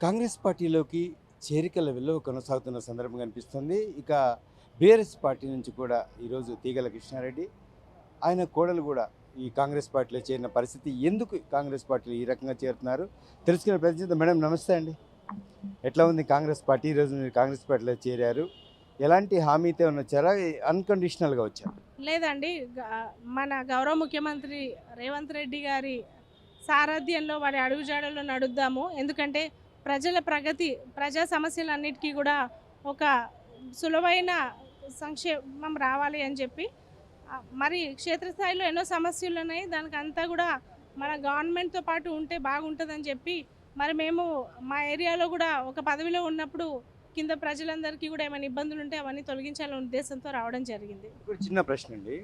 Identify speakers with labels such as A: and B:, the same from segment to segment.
A: కాంగ్రెస్ పార్టీలోకి చేరికల విలువ కొనసాగుతున్న సందర్భం కనిపిస్తుంది ఇక బీఆర్ఎస్ పార్టీ నుంచి కూడా ఈరోజు తీగల కృష్ణారెడ్డి ఆయన కోడలు కూడా ఈ కాంగ్రెస్ పార్టీలో చేరిన పరిస్థితి ఎందుకు కాంగ్రెస్ పార్టీలో ఈ రకంగా చేరుతున్నారు? తెలుసుకునే ప్రయత్నిద్దాం మేడం నమస్తే అండి. ఎట్లా ఉంది కాంగ్రెస్ పార్టీ? ఈరోజు మీరు కాంగ్రెస్ పార్టీలో చేరారు. ఎలాంటి హామీతో వచ్చారా అన్కండిషనల్గా వచ్చారు.
B: లేదండి. మన గౌరవ ముఖ్యమంత్రి రేవంత్ రెడ్డి గారి సారథ్యంలో వారి అడుగుజాడలో నడుద్దాము. ఎందుకంటే ప్రజల ప్రగతి ప్రజా సమస్యలన్నిటికీ కూడా ఒక సులువైన సంక్షేమం రావాలి అని చెప్పి మరి క్షేత్రస్థాయిలో ఎన్నో సమస్యలు ఉన్నాయి. దానికి అంతా కూడా మన గవర్నమెంట్తో పాటు ఉంటే బాగుంటుందని చెప్పి మరి మేము మా ఏరియాలో కూడా ఒక పదవిలో ఉన్నప్పుడు కింద ప్రజలందరికీ కూడా ఏమైనా ఇబ్బందులు ఉంటే అవన్నీ తొలగించాలనే ఉద్దేశంతో రావడం జరిగింది.
A: ఇప్పుడు చిన్న ప్రశ్న అండి.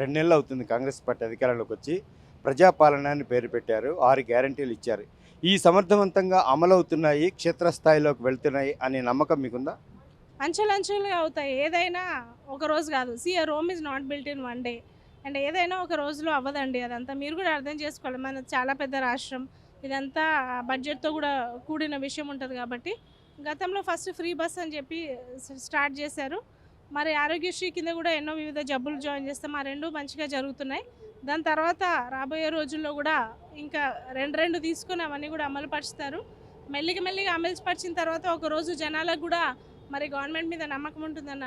A: రెండు నెలలు అవుతుంది కాంగ్రెస్ పార్టీ అధికారంలోకి వచ్చి ప్రజాపాలన అని పేరు పెట్టారు. ఆరు గ్యారంటీలు ఇచ్చారు. ఈ సమర్థవంతంగా అమలవుతున్నాయి క్షేత్రస్థాయిలోకి వెళ్తున్నాయి అనే నమ్మకం మీకుందా?
B: అంచెలంచెలుగా అవుతాయి. ఏదైనా ఒక రోజు కాదు. CR Rome is not built in one day and ఏదైనా ఒక రోజులో అవ్వదండి అదంతా. మీరు కూడా అర్థం చేసుకోవాలి. మన చాలా పెద్ద రాష్ట్రం. ఇదంతా బడ్జెట్తో కూడా కూడిన విషయం ఉంటుంది కాబట్టి. గతంలో ఫస్ట్ ఫ్రీ బస్ అని చెప్పి స్టార్ట్ చేశారు. మరి ఆరోగ్యశ్రీ కింద కూడా ఎన్నో వివిధ జబ్బులు జాయిన్ చేస్తాం ఆ రెండు మంచిగా జరుగుతున్నాయి. దాని తర్వాత రాబోయే రోజుల్లో కూడా ఇంకా రెండు రెండు తీసుకొని అవన్నీ కూడా అమలు పరుస్తారు. మెల్లిగా మెల్లిగా అమలు పరిచిన తర్వాత ఒక రోజు జనాలకు కూడా మరి గవర్నమెంట్ మీద నమ్మకం ఉంటుందన్న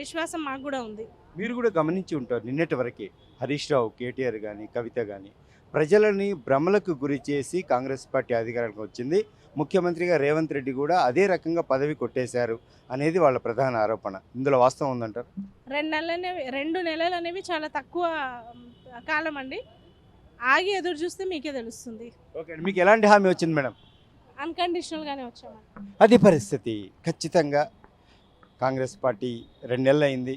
B: విశ్వాసం మాకు కూడా ఉంది.
A: మీరు కూడా గమనించి ఉంటారు నిన్నటి వరకే హరీష్ రావు కేటీఆర్ కానీ కవిత కానీ ప్రజలని భ్రమలకు గురి చేసి కాంగ్రెస్ పార్టీ అధికారానికి వచ్చింది. ముఖ్యమంత్రిగా రేవంత్ రెడ్డి కూడా అదే రకంగా పదవి కొట్టేశారు అనేది వాళ్ళ ప్రధాన ఆరోపణ. ఇందులో వాస్తవం ఉందంటారు?
B: రెండు నెలలు అనేవి రెండు నెలలు అనేవి చాలా తక్కువ కాలం అండి. ఆగి ఎదురు చూస్తే మీకే తెలుస్తుంది.
A: ఓకే మీకు ఎలాంటి హామీ వచ్చింది మేడం?
B: అన్కండిషనల్గానే వచ్చామండి.
A: అది పరిస్థితి. ఖచ్చితంగా కాంగ్రెస్ పార్టీ రెండు నెలలు అయింది.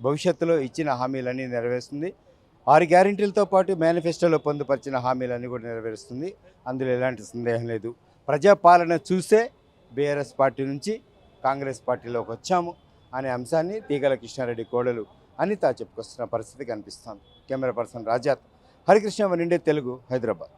A: భవిష్యత్తులో ఇచ్చిన హామీలన్నీ నెరవేరుస్తుంది. ఆరు గ్యారెంటీలతో పాటు మేనిఫెస్టోలో పొందుపరిచిన హామీలన్నీ కూడా నెరవేరుస్తుంది. అందులో ఎలాంటి సందేహం లేదు. ప్రజాపాలన చూసే బీఆర్ఎస్ పార్టీ నుంచి కాంగ్రెస్ పార్టీలోకి వచ్చాము అనే అంశాన్ని తీగల కృష్ణారెడ్డి కోడలు అనిత చెప్పుకొస్తున్న పరిస్థితి కనిపిస్తుంది. Camera person Rajat. హరికృష్ణ నిండే తెలుగు హైదరాబాద్.